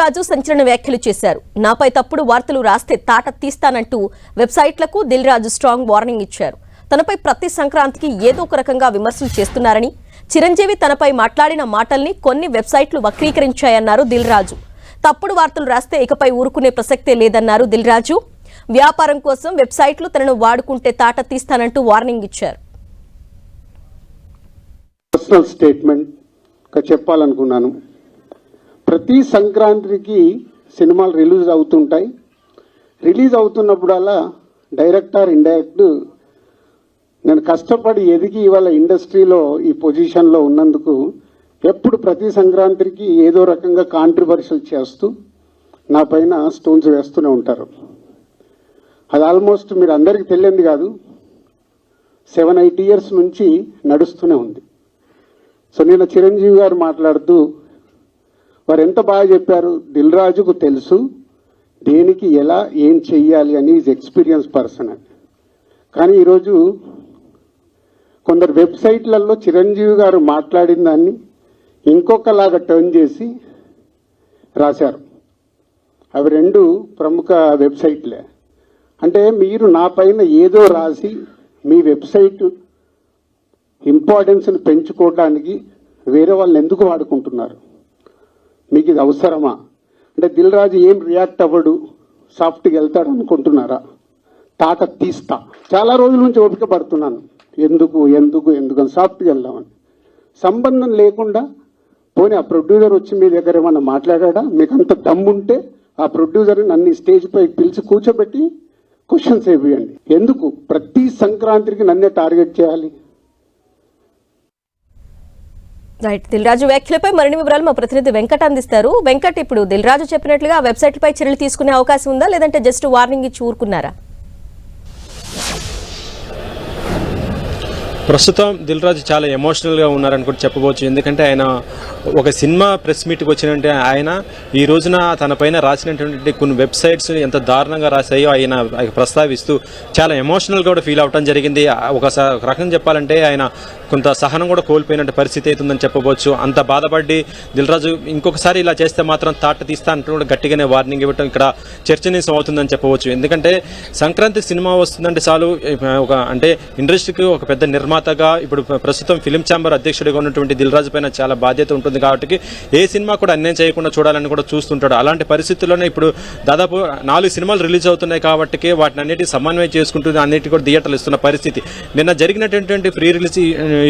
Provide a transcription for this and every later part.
రాజు సంచలన వ్యాఖ్యలు చేశారు. నాపై తప్పుడు వార్తలు రాస్తే తాట తీస్తానంటూ వెబ్సైట్లకు దిల్ రాజు స్ట్రాంగ్ వార్నింగ్ ఇచ్చారు. తనపై ప్రతి సంక్రాంతికి ఏదో ఒక రకంగా విమర్శలు చేస్తున్నారని చిరంజీవి తనపై మాట్లాడిన మాటల్ని కొన్ని వెబ్సైట్లు వక్రీకరించాయన్నారు దిల్ రాజు. తప్పుడు వార్తలు రాస్తే ఇకపై ఊరుకునే ప్రసక్తే లేదన్నారు దిల్ రాజు. వ్యాపారం కోసం వెబ్సైట్లు తనను వాడుకుంటే తాట తీస్తానంటూ వార్నింగ్ ఇచ్చారు. పర్సనల్ స్టేట్మెంట్ చెప్పాలనుకున్నాను. ప్రతి సంక్రాంతికి సినిమాలు రిలీజ్ అవుతుంటాయి. రిలీజ్ అవుతున్నప్పుడల్లా డైరెక్టర్ ఇండైరెక్ట్ నేను కష్టపడి ఎదిగి ఇవాళ ఇండస్ట్రీలో ఈ పొజిషన్లో ఉన్నందుకు ఎప్పుడు ప్రతి సంక్రాంతికి ఏదో రకంగా కాంట్రవర్షియల్ చేస్తూ నా పైన స్టోన్స్ వేస్తూనే ఉంటారు. అది ఆల్మోస్ట్ మీరు అందరికీ తెలియంది కాదు. సెవెన్ ఎయిట్ ఇయర్స్ నుంచి నడుస్తూనే ఉంది. సో నేను చిరంజీవి గారు మాట్లాడుతూ వారు ఎంత బాగా చెప్పారు? దిల్ రాజుకు తెలుసు దేనికి ఎలా ఏం చెయ్యాలి అని ఈజ్ ఎక్స్పీరియన్స్ పర్సన్ అని కానీ ఈరోజు కొందరు వెబ్సైట్లలో చిరంజీవి గారు మాట్లాడిన దాన్ని ఇంకొకలాగా టర్న్ చేసి రాశారు. అవి రెండు ప్రముఖ వెబ్సైట్లే. అంటే మీరు నా పైన ఏదో రాసి మీ వెబ్సైట్ ఇంపార్టెన్స్ని పెంచుకోవడానికి వేరే వాళ్ళని ఎందుకు వాడుకుంటున్నారు? మీకు ఇది అవసరమా? అంటే దిల్ రాజు ఏం రియాక్ట్ అవ్వడు? సాఫ్ట్గా వెళ్తాడు అనుకుంటున్నారా? తాట తీస్తా. చాలా రోజుల నుంచి ఓపిక పడుతున్నాను. ఎందుకు ఎందుకు ఎందుకు అని సాఫ్ట్గా వెళ్దామని. సంబంధం లేకుండా పోనీ ఆ ప్రొడ్యూసర్ వచ్చి మీ దగ్గర ఏమన్నా మాట్లాడా మీకు అంత దమ్ముంటే ఆ ప్రొడ్యూసర్ని నన్ను ఈ స్టేజ్ పై పిలిచి కూర్చోబెట్టి క్వశ్చన్స్ వేయండి ఎందుకు? ప్రతి సంక్రాంతికి నన్నే టార్గెట్ చేయాలి. రైట్ దిల్ రాజు వ్యాఖ్యలపై మరిన్ని వివరాలు మా ప్రతినిధి వెంకట్ అందిస్తారు. వెంకట్ ఇప్పుడు దిల్ రాజు చెప్పినట్లుగా ఆ వెబ్సైట్లపై చర్యలు తీసుకునే అవకాశం ఉందా? లేదంటే జస్ట్ వార్నింగ్ ఇచ్చి ఊరుకున్నారా? ప్రస్తుతం దిల్ రాజు చాలా ఎమోషనల్గా ఉన్నారని కూడా చెప్పవచ్చు ఎందుకంటే ఆయన ఒక సినిమా ప్రెస్ మీట్కి వచ్చినంటే ఆయన. ఈ రోజున తన పైన రాసినటువంటి కొన్ని వెబ్సైట్స్ ఎంత దారుణంగా రాశాయో ఆయన ఆయన ప్రస్తావిస్తూ చాలా ఎమోషనల్గా కూడా ఫీల్ అవటం జరిగింది. ఒక ఒక రకం చెప్పాలంటే ఆయన కొంత సహనం కూడా కోల్పోయినట్టు పరిస్థితి అవుతుందని చెప్పవచ్చు అంత బాధపడి దిల్ రాజు ఇంకొకసారి ఇలా చేస్తే మాత్రం తాట తీస్తా అంటూ కూడా గట్టిగానే వార్నింగ్ ఇవ్వటం ఇక్కడ చర్చనీయం అవుతుందని చెప్పవచ్చు ఎందుకంటే సంక్రాంతి సినిమా వస్తుందంటే చాలు ఒక అంటే ఇండస్ట్రీకి ఒక పెద్ద నిర్మాణం నిర్మాతగా ఇప్పుడు ప్రస్తుతం ఫిలిం ఛాంబర్ అధ్యక్షుడిగా ఉన్నటువంటి దిల్ రాజు పైన చాలా బాధ్యత ఉంటుంది కాబట్టి ఏ సినిమా కూడా అన్యాయం చేయకుండా చూడాలని కూడా చూస్తుంటాడు. అలాంటి పరిస్థితుల్లోనే ఇప్పుడు దాదాపు నాలుగు సినిమాలు రిలీజ్ అవుతున్నాయి కాబట్టి వాటిని అన్నిటి సమన్వయం చేసుకుంటుంది అన్నిటి కూడా థియేటర్లు ఇస్తున్న పరిస్థితి. నిన్న జరిగినటువంటి ఫ్రీ రిలీజ్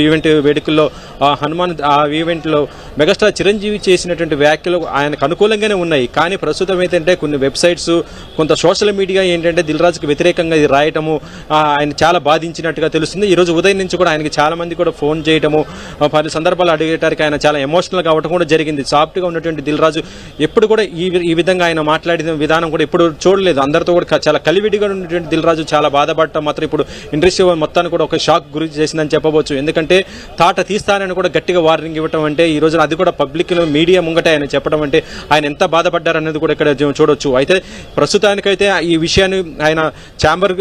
ఈవెంట్ వేడుకల్లో ఆ హనుమాన్ ఆ ఈవెంట్లో మెగాస్టార్ చిరంజీవి చేసినటువంటి వ్యాఖ్యలు ఆయనకు అనుకూలంగానే ఉన్నాయి. కానీ ప్రస్తుతం ఏంటంటే కొన్ని వెబ్సైట్స్ కొంత సోషల్ మీడియా ఏంటంటే దిల్రాజుకి వ్యతిరేకంగా ఇది రాయటము ఆయన చాలా బాధించినట్టుగా తెలుస్తుంది. ఈ రోజు ఉదయం నుంచి కూడా ఆయనకి చాలా మంది కూడా ఫోన్ చేయటము పలు సందర్భాలు అడిగేటానికి ఆయన చాలా ఎమోషనల్గా కావటం కూడా జరిగింది. సాఫ్ట్గా ఉన్నటువంటి దిల్ రాజు ఎప్పుడు కూడా ఈ ఈ విధంగా ఆయన మాట్లాడిన విధానం కూడా ఎప్పుడు చూడలేదు. అందరితో కూడా చాలా కలివిడిగా ఉన్నటువంటి దిల్ రాజు చాలా బాధపడటం మాత్రం ఇప్పుడు ఇండస్ట్రీ మొత్తాన్ని కూడా ఒక షాక్ గురి చేసిందని చెప్పవచ్చు. ఎందుకంటే తాట తీస్తానని కూడా గట్టిగా వార్నింగ్ ఇవ్వటం అంటే ఈ రోజున అది కూడా పబ్లిక్ మీడియా ముంగట ఆయన చెప్పడం అంటే ఆయన ఎంత బాధపడ్డారనేది కూడా ఇక్కడ చూడొచ్చు. అయితే ప్రస్తుతానికైతే ఈ విషయాన్ని ఆయన ఛాంబర్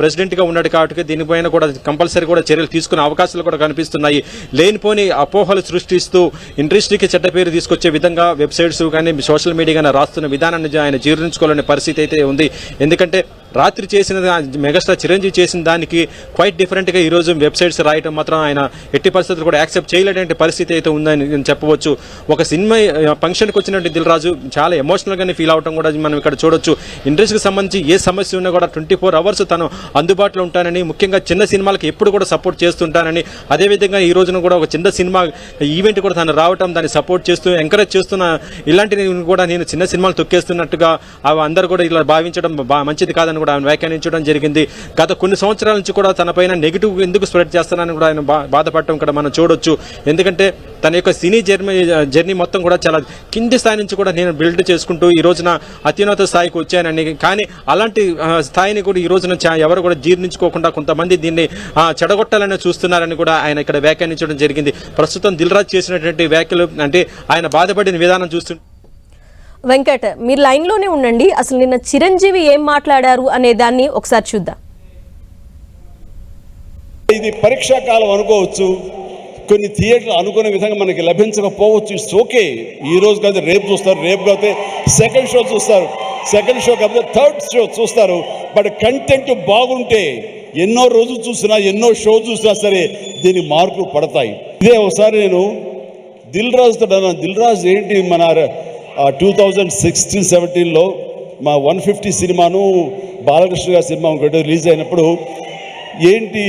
ప్రెసిడెంట్గా ఉన్నాడు కాబట్టి దీనిపైన కూడా కంపల్సరీ కూడా చర్యలు తీసుకునే అవకాశాలు కూడా కనిపిస్తున్నాయి. లేనిపోని అపోహలు సృష్టిస్తూ ఇండస్ట్రీకి చెడ్డ పేరు తీసుకొచ్చే విధంగా వెబ్సైట్స్ కానీ సోషల్ మీడియా కానీ రాస్తున్న విధానాన్ని ఆయన జీర్ణించుకోవాలనే పరిస్థితి అయితే ఉంది. ఎందుకంటే రాత్రి చేసిన మెగాస్టార్ చిరంజీవి చేసిన దానికి క్వైట్ డిఫరెంట్గా ఈరోజు ఈ రోజు వెబ్సైట్స్ రాయటం మాత్రం ఆయన ఎట్టి పరిస్థితులు కూడా యాక్సెప్ట్ చేయలేటువంటి పరిస్థితి అయితే ఉందని చెప్పవచ్చు. ఒక సినిమా ఫంక్షన్కి వచ్చినటువంటి దిల్ రాజు చాలా ఎమోషనల్ గానే ఫీల్ అవటం కూడా మనం ఇక్కడ చూడొచ్చు. ఇండస్ట్రీకి సంబంధించి ఏ సమస్య ఉన్నా కూడా ట్వంటీ ఫోర్ అవర్స్ తను అందుబాటులో ఉంటానని ముఖ్యంగా చిన్న సినిమాలకు ఎప్పుడు కూడా సపోర్ట్ చేస్తుంటానని. అదేవిధంగా ఈ రోజున కూడా ఒక చిన్న సినిమా ఈవెంట్ కూడా తను రావటం దాన్ని సపోర్ట్ చేస్తూ ఎంకరేజ్ చేస్తున్న ఇలాంటి కూడా నేను చిన్న సినిమాలు తొక్కేస్తున్నట్టుగా అవి అందరూ కూడా ఇలా భావించడం మంచిది కాదని కూడా ఆయన వ్యాఖ్యానించడం జరిగింది. గత కొన్ని సంవత్సరాల నుంచి కూడా తనపైన నెగిటివ్ ఎందుకు స్ప్రెడ్ చేస్తానని కూడా ఆయన బా- బాధపడటం ఇక్కడ మనం చూడొచ్చు. ఎందుకంటే తన యొక్క సినీ జర్నీ జర్నీ మొత్తం కూడా చాలా కింది స్థాయి నుంచి కూడా నేను బిల్డ్ చేసుకుంటూ ఈ రోజున అత్యున్నత స్థాయికి వచ్చానని. కానీ అలాంటి స్థాయిని కూడా ఈ రోజున చా- ఎవరు కూడా జీర్ణించుకోకుండా కొంతమంది దీన్ని చెడగొట్టాలని చూస్తున్నారని కూడా ఆయన ఇక్కడ వ్యాఖ్యానించడం జరిగింది. ప్రస్తుతం దిల్ రాజు చేసినటువంటి వ్యాఖ్యలు అంటే ఆయన బాధపడిన విధానం చూస్తుంటే వెంకట్ మీరు లైన్లోనే ఉండండి. అసలు నిన్న చిరంజీవి ఏం మాట్లాడారు అనే దాన్ని ఒకసారి చూద్దాం. ఇది పరీక్షా కాలం అనుకోవచ్చు. కొన్ని థియేటర్లు అనుకునే విధంగా మనకి లభించకపోవచ్చు. ఇట్స్ ఓకే ఈ రోజు కాదు రేపు చూస్తారు. రేపు కాకపోతే సెకండ్ షో చూస్తారు. సెకండ్ షో కాకపోతే థర్డ్ షో చూస్తారు. బట్ కంటెంట్ బాగుంటే ఎన్నో రోజులు చూసినా ఎన్నో షో చూసినా సరే దీని మార్కులు పడతాయి. ఇదే ఒకసారి నేను దిల్ రాజుతో అన్నాను. దిల్ రాజు ఏంటి మన టూ థౌజండ్ సిక్స్టీన్ సెవెంటీన్లో మా వన్ ఫిఫ్టీ సినిమాను బాలకృష్ణ గారి సినిమా ఒకటి రిలీజ్ అయినప్పుడు ఏంటి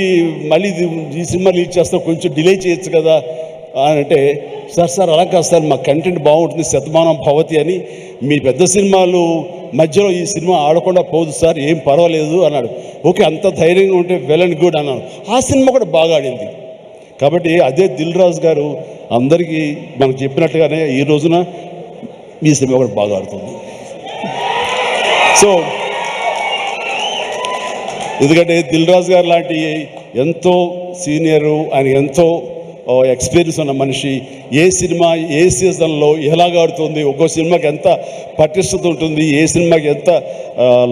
మళ్ళీ ఈ సినిమా రిలీజ్ చేస్తాం కొంచెం డిలే చేయొచ్చు కదా అని అంటే సార్ సార్ అలా కాదు సార్ మా కంటెంట్ బాగుంటుంది శతమానం భవతి అని మీ పెద్ద సినిమాలు మధ్యలో ఈ సినిమా ఆడకుండా పోదు సార్ ఏం పర్వాలేదు అన్నాడు. ఓకే అంత ధైర్యంగా ఉంటే వెల్ అండ్ గుడ్ అన్నాను. ఆ సినిమా కూడా బాగా ఆడింది. కాబట్టి అదే దిల్ రాజు గారు అందరికీ మనకు చెప్పినట్టుగానే ఈ రోజున మీ సినిమా కూడా బాగా ఆడుతుంది. సో ఎందుకంటే దిల్ రాజు గారు లాంటి ఎంతో సీనియరు ఆయన ఎంతో ఎక్స్పీరియన్స్ ఉన్న మనిషి. ఏ సినిమా ఏ సీజన్లో ఎలాగ ఆడుతుంది ఒక్కో సినిమాకి ఎంత పటిష్టత ఉంటుంది ఏ సినిమాకి ఎంత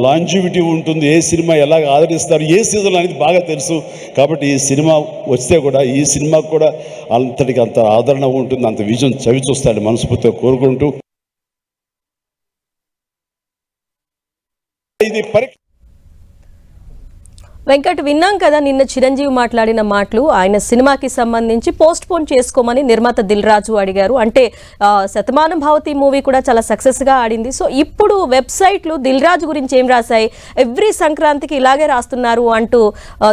లాంజివిటీ ఉంటుంది ఏ సినిమా ఎలాగ ఆదరిస్తారు ఏ సీజన్ అనేది బాగా తెలుసు. కాబట్టి ఈ సినిమా వస్తే కూడా ఈ సినిమాకు కూడా అంతటికి అంత ఆదరణ ఉంటుంది అంత విజయం చవి చూస్తాడు మనస్ఫూర్తిగా కోరుకుంటూ. ఇది పరీక్ష వెంకట్ విన్నాం కదా నిన్న చిరంజీవి మాట్లాడిన మాటలు. ఆయన సినిమాకి సంబంధించి పోస్ట్ పోన్ చేసుకోమని నిర్మాత దిల్ రాజు అడిగారు. అంటే శతమానం భావతి మూవీ కూడా చాలా సక్సెస్గా ఆడింది. సో ఇప్పుడు వెబ్సైట్లు దిల్ రాజు గురించి ఏం రాశాయి? ఎవ్రీ సంక్రాంతికి ఇలాగే రాస్తున్నారు అంటూ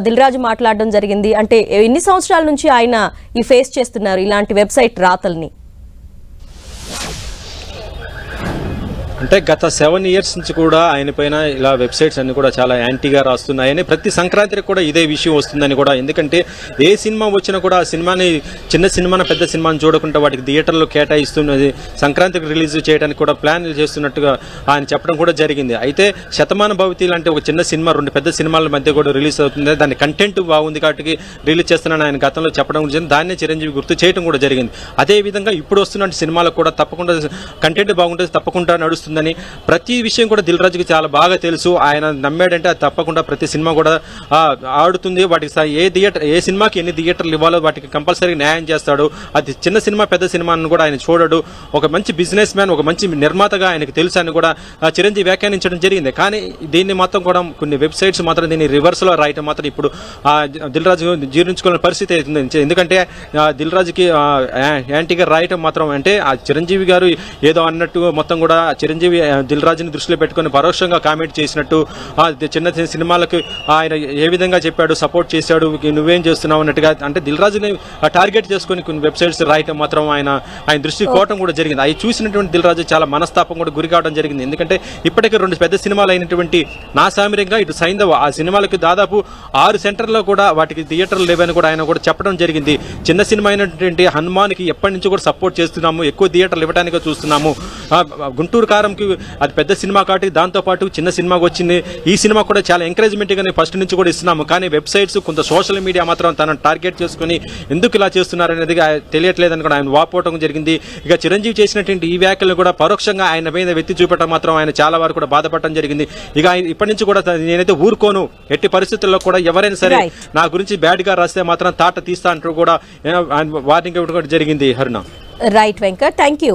దిల్ రాజు మాట్లాడడం జరిగింది. అంటే ఎన్ని సంవత్సరాల నుంచి ఆయన ఈ ఫేస్ చేస్తున్నారు ఇలాంటి వెబ్సైట్ రాతల్ని? అంటే గత సెవెన్ ఇయర్స్ నుంచి కూడా ఆయన పైన ఇలా వెబ్సైట్స్ అన్ని కూడా చాలా యాంటీగా రాస్తున్నాయని ప్రతి సంక్రాంతికి కూడా ఇదే విషయం వస్తుందని కూడా. ఎందుకంటే ఏ సినిమా వచ్చినా కూడా ఆ సినిమాని చిన్న సినిమాని పెద్ద సినిమాని చూడకుండా వాటికి థియేటర్లో కేటాయిస్తున్నది సంక్రాంతికి రిలీజ్ చేయడానికి కూడా ప్లాన్ చేస్తున్నట్టుగా ఆయన చెప్పడం కూడా జరిగింది. అయితే శతమాన భవతి లాంటి ఒక చిన్న సినిమా రెండు పెద్ద సినిమాల మధ్య కూడా రిలీజ్ అవుతుంది. దాని కంటెంట్ బాగుంది కాబట్టి రిలీజ్ చేస్తున్నాను ఆయన గతంలో చెప్పడం జరిగింది. దాన్నే చిరంజీవి గుర్తు చేయడం కూడా జరిగింది. అదే విధంగా ఇప్పుడు వస్తున్న సినిమాలకు కూడా తప్పకుండా కంటెంట్ బాగుంటుంది తప్పకుండా నడుస్తుంది. నడుస్తుందని ప్రతి విషయం కూడా దిల్ రాజుకి చాలా బాగా తెలుసు. ఆయన నమ్మాడంటే అది తప్పకుండా ప్రతి సినిమా కూడా ఆడుతుంది. వాటికి స- ఏ థియేటర్ ఏ సినిమాకి ఎన్ని థియేటర్లు ఇవ్వాలో వాటికి కంపల్సరీ న్యాయం చేస్తాడు. అది చిన్న సినిమా పెద్ద సినిమాను కూడా ఆయన చూడడు. ఒక మంచి బిజినెస్ మ్యాన్ ఒక మంచి నిర్మాతగా ఆయనకు తెలుసు అని కూడా చిరంజీవి వ్యాఖ్యానించడం జరిగింది. కానీ దీన్ని మాత్రం కూడా కొన్ని వెబ్సైట్స్ మాత్రం దీన్ని రివర్స్లో రాయటం మాత్రం ఇప్పుడు దిల్ రాజు జీర్ణించుకునే పరిస్థితి అవుతుంది ఎందుకంటే దిల్ రాజుకి యాంటీగా రాయటం మాత్రం అంటే ఆ చిరంజీవి గారు ఏదో అన్నట్టు మొత్తం కూడా చిరంజీవి ఆ, దిల్ రాజుని దృష్టిలో పెట్టుకొని పరోక్షంగా కామెంట్ చేసినట్టు చిన్న చిన్న సినిమాలకు ఆయన ఏ విధంగా చెప్పాడు సపోర్ట్ చేశాడు నువ్వేం చేస్తున్నావు అన్నట్టుగా అంటే దిల్ రాజుని టార్గెట్ చేసుకొని కొన్ని వెబ్సైట్స్ రాయటం మాత్రం ఆయన ఆయన దృష్టికి పోవటం కూడా జరిగింది. అవి చూసినటువంటి దిల్ రాజు చాలా మనస్తాపం కూడా గురి కావడం జరిగింది. ఎందుకంటే ఇప్పటికే రెండు పెద్ద సినిమాలు అయినటువంటి నా సామిరంగా ఇటు సైంధవ ఆ సినిమాలకు దాదాపు ఆరు సెంటర్లో కూడా వాటికి థియేటర్లు లేవని కూడా ఆయన కూడా చెప్పడం జరిగింది. చిన్న సినిమా అయినటువంటి హనుమాన్కి ఎప్పటి నుంచి కూడా సపోర్ట్ చేస్తున్నాము ఎక్కువ థియేటర్లు ఇవ్వడానికి చూస్తున్నాము. గుంటూరు కారంకి అది పెద్ద సినిమా కాబట్టి దాంతోపాటు చిన్న సినిమాకి వచ్చింది. ఈ సినిమా కూడా చాలా ఎంకరేజ్మెంట్గానే ఫస్ట్ నుంచి కూడా ఇస్తున్నాము. కానీ వెబ్సైట్స్ కొంత సోషల్ మీడియా మాత్రం తనను టార్గెట్ చేసుకుని ఎందుకు ఇలా చేస్తున్నారు అనేది ఆ- తెలియట్లేదని కూడా ఆయన వాపోవటం జరిగింది. ఇక చిరంజీవి చేసినటువంటి ఈ వ్యాఖ్యలు కూడా పరోక్షంగా ఆయన మీద వెత్తి చూపటం మాత్రం ఆయన చాలా వరకు కూడా బాధపడటం జరిగింది. ఇక ఆయన ఇప్పటి నుంచి కూడా నేనైతే ఊరుకోను. ఎట్టి పరిస్థితుల్లో కూడా ఎవరైనా సరే. నా గురించి బ్యాడ్గా రాస్తే మాత్రం తాట తీస్తా అంటూ కూడా వార్నింగ్ ఇవ్వడం జరిగింది హరుణ రైట్ వెంకట్ థ్యాంక్ యూ